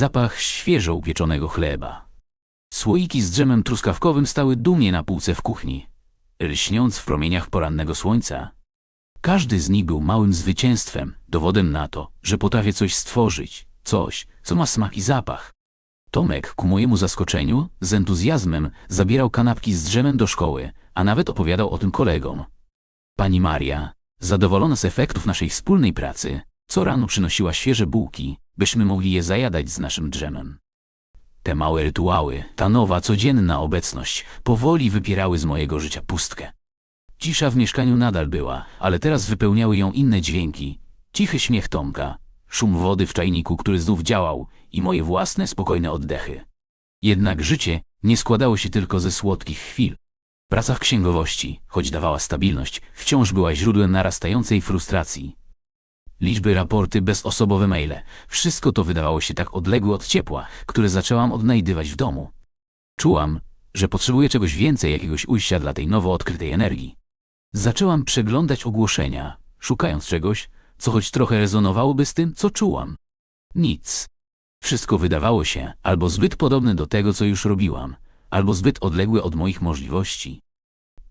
zapach świeżo upieczonego chleba. Słoiki z drzemem truskawkowym stały dumnie na półce w kuchni, lśniąc w promieniach porannego słońca. Każdy z nich był małym zwycięstwem, dowodem na to, że potrafię coś stworzyć, coś, co ma smak i zapach. Tomek, ku mojemu zaskoczeniu, z entuzjazmem zabierał kanapki z drzemem do szkoły, a nawet opowiadał o tym kolegom. Pani Maria, zadowolona z efektów naszej wspólnej pracy, co rano przynosiła świeże bułki, byśmy mogli je zajadać z naszym drzemem. Te małe rytuały, ta nowa, codzienna obecność powoli wypierały z mojego życia pustkę. Cisza w mieszkaniu nadal była, ale teraz wypełniały ją inne dźwięki. Cichy śmiech Tomka, szum wody w czajniku, który znów działał i moje własne spokojne oddechy. Jednak życie nie składało się tylko ze słodkich chwil. Praca w księgowości, choć dawała stabilność, wciąż była źródłem narastającej frustracji. Liczby, raporty, bezosobowe maile, wszystko to wydawało się tak odległe od ciepła, które zaczęłam odnajdywać w domu. Czułam, że potrzebuję czegoś więcej, jakiegoś ujścia dla tej nowo odkrytej energii. Zaczęłam przeglądać ogłoszenia, szukając czegoś, co choć trochę rezonowałoby z tym, co czułam. Nic. Wszystko wydawało się albo zbyt podobne do tego, co już robiłam, albo zbyt odległe od moich możliwości.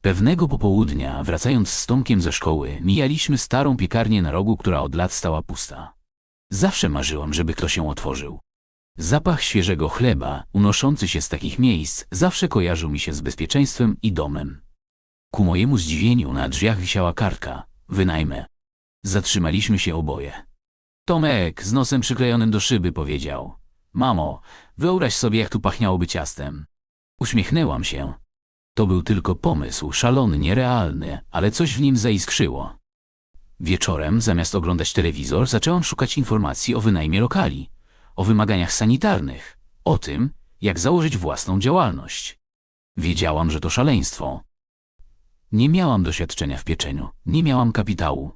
Pewnego popołudnia, wracając z Tomkiem ze szkoły, mijaliśmy starą piekarnię na rogu, która od lat stała pusta. Zawsze marzyłam, żeby ktoś ją otworzył. Zapach świeżego chleba, unoszący się z takich miejsc, zawsze kojarzył mi się z bezpieczeństwem i domem. Ku mojemu zdziwieniu na drzwiach wisiała kartka. Wynajmę. Zatrzymaliśmy się oboje. Tomek z nosem przyklejonym do szyby powiedział. Mamo, wyobraź sobie jak tu pachniałoby ciastem. Uśmiechnęłam się. To był tylko pomysł, szalony, nierealny, ale coś w nim zaiskrzyło. Wieczorem, zamiast oglądać telewizor, zaczęłam szukać informacji o wynajmie lokali, o wymaganiach sanitarnych, o tym, jak założyć własną działalność. Wiedziałam, że to szaleństwo. Nie miałam doświadczenia w pieczeniu, nie miałam kapitału.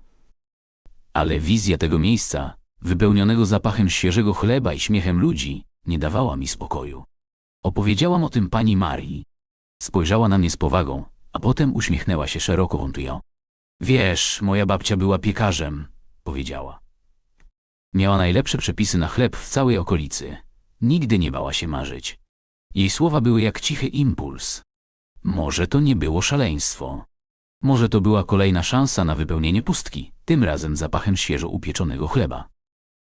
Ale wizja tego miejsca, wypełnionego zapachem świeżego chleba i śmiechem ludzi, nie dawała mi spokoju. Opowiedziałam o tym pani Marii. Spojrzała na mnie z powagą, a potem uśmiechnęła się szeroko wątują. Wiesz, moja babcia była piekarzem, powiedziała. Miała najlepsze przepisy na chleb w całej okolicy. Nigdy nie bała się marzyć. Jej słowa były jak cichy impuls. Może to nie było szaleństwo. Może to była kolejna szansa na wypełnienie pustki, tym razem zapachem świeżo upieczonego chleba.